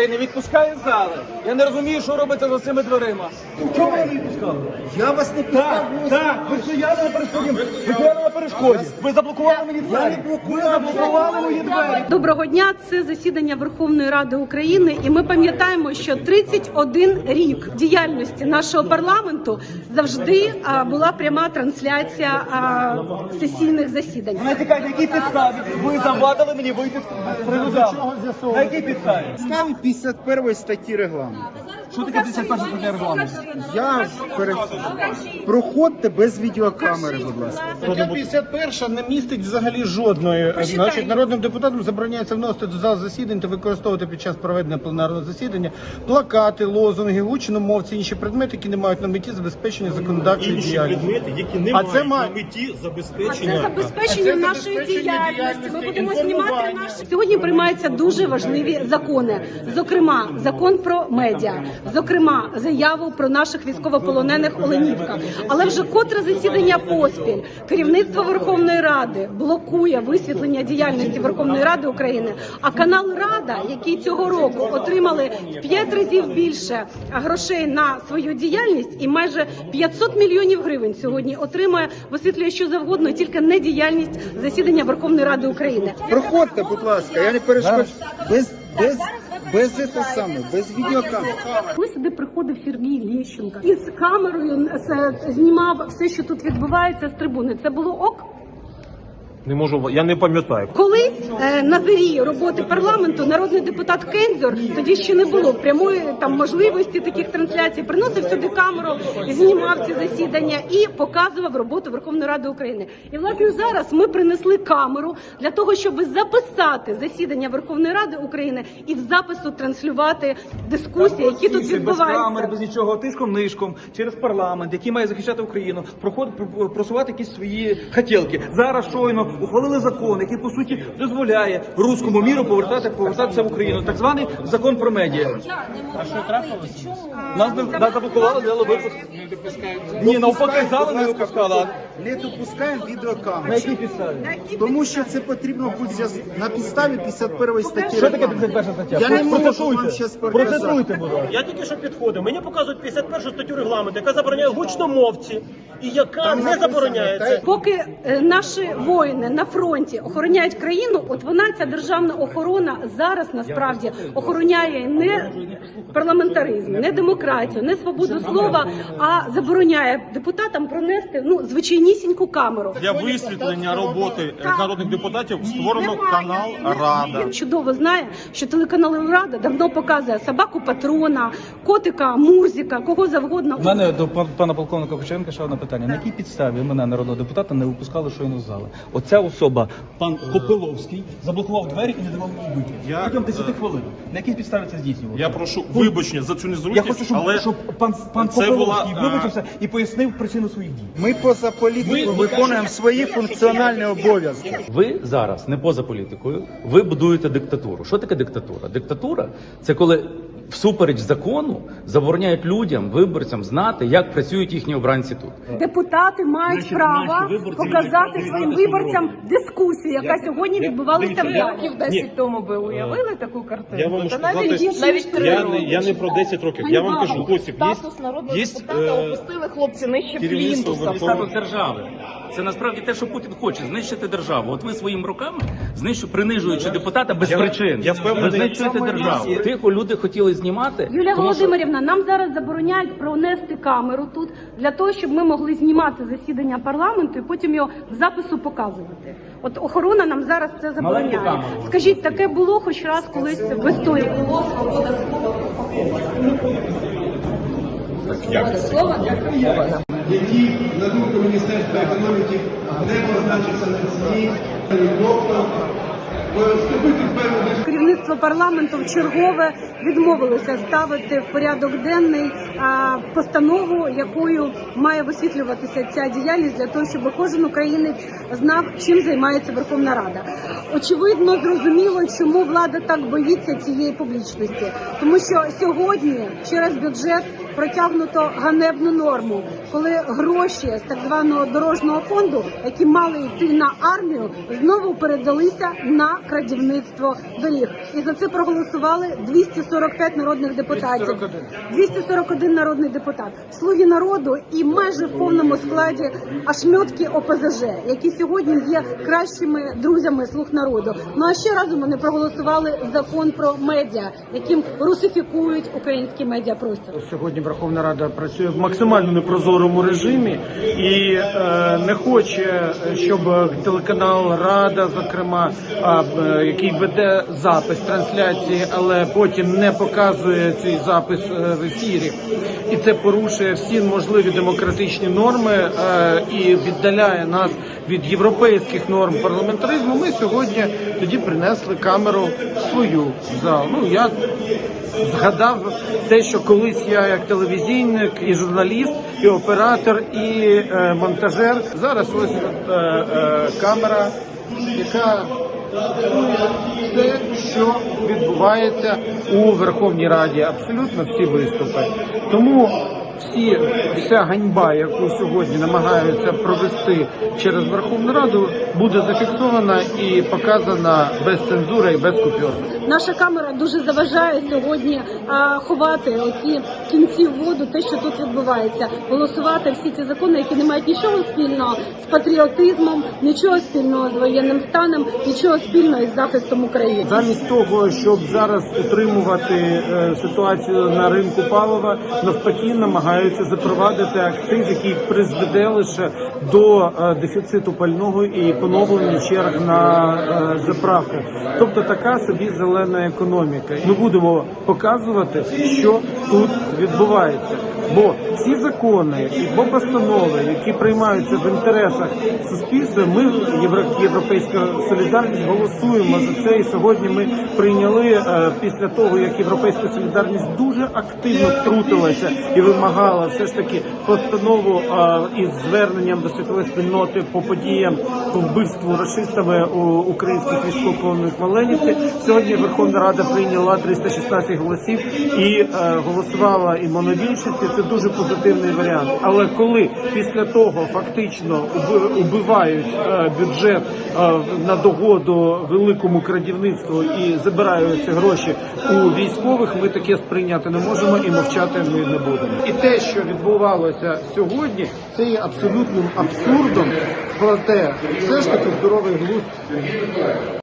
Не відпускає зали. Я не розумію, що робиться за цими дверима. Чому ви не відпускали? Я вас не пускав. Так, так, ви стояли на перешкоді. Ви стояли на перешкоді. Ви заблокували мені двері. Ви заблокували мої двері. Доброго дня. Це засідання Верховної Ради України, і ми пам'ятаємо, що 31 рік діяльності нашого парламенту завжди була пряма трансляція сесійних засідань. Мене цікавить, на якій підставі ви завадили мені вийти з приводу? На якій підставі? Ставі 51 статті регламенту. Що таке 51 стаття регламенту? Я перед... проходьте без відеокамери, будь ласка. Стаття 51 не містить взагалі жодної. Значить, народним депутатам забороняється вносити до зал засідань та використовувати під час проведення пленарного засідання плакати, лозунги, гучномовці, інші предмети, які не мають на меті забезпечення законодавчої інші діяльності. предмети, які не А мають це на меті А це забезпечення. забезпечення А це нашої забезпечення діяльності. Ми діяльності, будемо знімати інформування. наші сьогодні. Приймаються дуже важливі закони. Зокрема, закон про медіа, зокрема, заяву про наших військовополонених Оленівка. Але вже котре засідання поспіль керівництво Верховної Ради блокує висвітлення діяльності Верховної Ради України. А канал Рада, який цього року отримали в п'ять разів більше грошей на свою діяльність, і майже 500 мільйонів гривень сьогодні отримує, висвітлює що завгодно, тільки не діяльність засідання Верховної Ради України. Проходьте, будь ласка, я не перешкоджу. Без, без, без це саме, без відеокамери. Коли сюди приходив Сергій Лещенко із камерою е, знімав все, що тут відбувається з трибуни, це було ок. Не можу, я не пам'ятаю. Колись е, на зарі роботи парламенту народний депутат Кензор тоді ще не було прямої там можливості таких трансляцій. Приносив сюди камеру, знімав ці засідання і показував роботу Верховної Ради України. І власне зараз ми принесли камеру для того, щоб записати засідання Верховної Ради України і в запису транслювати дискусії, які тут Без камер, без нічого, тишком нишком, через парламент, який має захищати Україну, просувати якісь свої хотілки. Зараз щойно ухвалили закон, який по суті дозволяє руському міру повертати повертатися в Україну. Так званий закон про медіа. А що трапилось? Нас не нас заблокували, дали випуск. Ні, навпаки, зали не випускали. Не допускаємо На відеокамери. якій підставі? Тому що це потрібно бути зв'яз- на підставі 51 статті Що таке регламенту. 51 стаття? Я не можу вам Процитуйте. щас. Процитуйте, будь ласка. Я тільки що підходив. Мені показують 51 статтю регламенту, яка забороняє гучномовці, і яка Там не забороняється. Поки е, наші воїни на фронті охороняють країну, от вона ця державна охорона зараз насправді охороняє не парламентаризм, не демократію, не свободу слова, а забороняє депутатам пронести ну звичайнісіньку камеру. Для висвітлення роботи Так. народних депутатів створено Немає. канал Рада. Він чудово знає, що телеканал Рада давно показує собаку патрона, котика, мурзика, кого завгодно. У мене до пан- пана полковника Кучеренка ще одне питання. На якій підставі мене народного депутата не випускали щойно з зали? Оця особа, пан Копиловський, заблокував двері і не давав мені вийти. Я, Протягом 10 е, хвилин. На якій підставі це здійснювалося? Я прошу вибачення за цю Я незручність, хочу, щоб, але щоб пан, пан це Копиловський була, а, вибачився і пояснив причину своїх дій. Ми поза політикою виконуємо свої функціональні обов'язки. Ви зараз не поза політикою, ви будуєте диктатуру. Що таке диктатура? Диктатура це коли всупереч закону забороняють людям, виборцям знати, як працюють їхні обранці тут. Депутати мають Значить, право наші виборці показати мають своїм виборцям дискусію, яка сьогодні відбувалася в дивіться, залі. років 10 тому ви уявили таку картину? я вам можу Та навіть, сказати, навіть три я роки. не, я не про 10 років. Я вам кажу, Костік, є, Статус народного є депутата е, опустили хлопці нижче керівництво плінтуса. Верховної Статус держави. Це насправді те, що Путін хоче знищити державу. От ви своїми руками знищу, принижуючи депутата без Я- причин. я впевнений, ви знищуєте державу. Тихо люди хотіли знімати. Юлія тому що- Володимирівна, нам зараз забороняють пронести камеру тут для того, щоб ми могли знімати засідання парламенту і потім його в запису показувати. От охорона нам зараз це забороняє. камеру. Скажіть, таке було хоч раз колись в історії? Які на думку Міністерства економіки не позначаться на ціні, тобто Керівництво парламенту в чергове відмовилося ставити в порядок денний постанову, якою має висвітлюватися ця діяльність для того, щоб кожен українець знав, чим займається Верховна Рада. Очевидно, зрозуміло, чому влада так боїться цієї публічності, тому що сьогодні через бюджет протягнуто ганебну норму, коли гроші з так званого дорожнього фонду, які мали йти на армію, знову передалися на крадівництво доріг. І за це проголосували 245 народних депутатів. 241 народний депутат. Слуги народу і майже в повному складі ашмьотки ОПЗЖ, які сьогодні є кращими друзями слуг народу. Ну а ще разом вони проголосували закон про медіа, яким русифікують український медіапростір. Сьогодні Верховна Рада працює в максимально непрозорому режимі і е, не хоче, щоб телеканал Рада, зокрема, е, який веде запис трансляції, але потім не показує цей запис е, в ефірі, і це порушує всі можливі демократичні норми і віддаляє нас від європейських норм парламентаризму. Ми сьогодні тоді принесли камеру свою в зал. Ну я згадав те, що колись я як телевізійник, і журналіст, і оператор, і е, монтажер. Зараз ось е, е, камера, яка все, що відбувається у Верховній Раді. Абсолютно всі виступи. Тому всі вся ганьба, яку сьогодні намагаються провести через Верховну Раду, буде зафіксована і показана без цензури і без купюр. Наша камера дуже заважає сьогодні а, ховати оці кінці воду, те, що тут відбувається, голосувати всі ці закони, які не мають нічого спільного з патріотизмом, нічого спільного з воєнним станом, нічого спільного із захистом України. Замість того, щоб зараз утримувати е, ситуацію на ринку палива, навпаки, намагаються запровадити акциз, який призведе лише до е, дефіциту пального і поновлення черг на е, заправках. Тобто така собі зелена економіка. Ми будемо показувати, що тут відбувається. Бо ці закони бо постанови, які приймаються в інтересах суспільства, ми європейська солідарність голосуємо за це. І сьогодні ми прийняли е, після того, як європейська солідарність дуже активно втрутилася і вимагала все ж таки постанову е, із зверненням до світової спільноти по подіям по вбивству расистами у українських військовополонених Маленівці. Сьогодні Верховна Рада прийняла 316 голосів і е, голосувала і монобільшістю. Це дуже позитивний варіант. Але коли після того фактично уби- убивають е, бюджет е, на догоду великому крадівництву і забирають ці гроші у військових, ми таке сприйняти не можемо і мовчати ми не будемо. І те, що відбувалося сьогодні, це є абсолютним абсурдом. Проте все ж таки здоровий глузд